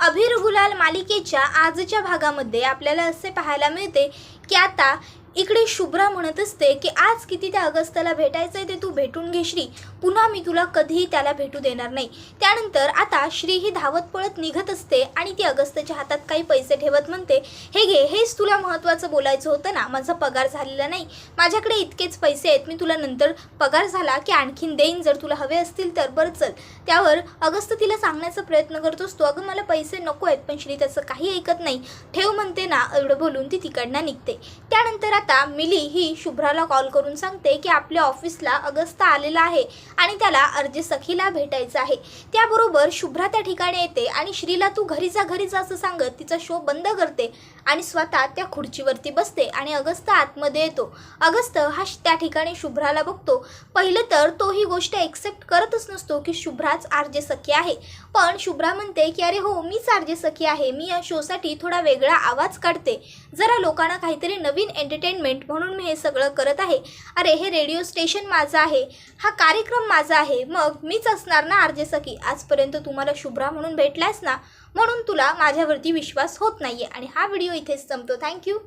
अभिर गुलाल मालिकेच्या आजच्या भागामध्ये आपल्याला असे पाहायला मिळते की आता इकडे शुभ्रा म्हणत असते की आज किती त्या अगस्त्याला भेटायचं आहे ते तू भेटून घे श्री पुन्हा मी तुला कधीही त्याला भेटू देणार नाही. त्यानंतर आता श्री ही धावत पळत निघत असते आणि ती अगस्त्याच्या हातात काही पैसे ठेवत म्हणते हे घे हेच तुला महत्त्वाचं बोलायचं होतं ना. माझा पगार झालेला नाही. माझ्याकडे इतकेच पैसे आहेत. मी तुला नंतर पगार झाला की आणखीन देईन. जर तुला हवे असतील तर बरं चल. त्यावर अगस्त तिला सांगण्याचा प्रयत्न करत असतो अगं मला पैसे नको आहेत पण श्री त्याचं काही ऐकत नाही. ठेव म्हणते ना एवढं बोलून ती तिकडनं निघते. त्यानंतर आता मिली ही शुभ्राला कॉल करून सांगते की आपल्या ऑफिसला अगस्त आलेला आहे आणि त्याला अर्जे सखीला भेटायचं आहे. त्याबरोबर शुभ्रा त्या ठिकाणी येते आणि श्रीला तू घरी जा घरी जा असं सांगत तिचा शो बंद करते आणि स्वतः त्या खुर्चीवरती बसते आणि अगस्त आतमध्ये येतो. अगस्त हा श- त्या ठिकाणी शुभ्राला बघतो. पहिलं तर तो ही गोष्ट एक्सेप्ट करतच नसतो की शुभ्राच आरजे सखी आहे. पण शुभ्रा म्हणते की अरे हो मीच आरजे सखी आहे. मी या शोसाठी थोडा वेगळा आवाज काढते. जरा लोकांना काहीतरी नवीन एंटरटेनमेंट म्हणून मी हे सगळं करत आहे. अरे हे रेडिओ स्टेशन माझं आहे. हा कार्यक्रम माझा आहे. मग मीच असणार ना आरजे सखी? आजपर्यंत तुम्हाला शुभ्रा म्हणून भेटलास ना? म्हणून तुला माझ्यावरती विश्वास होत नाहीये. आणि हा व्हिडिओ इथेच संपतो. थँक्यू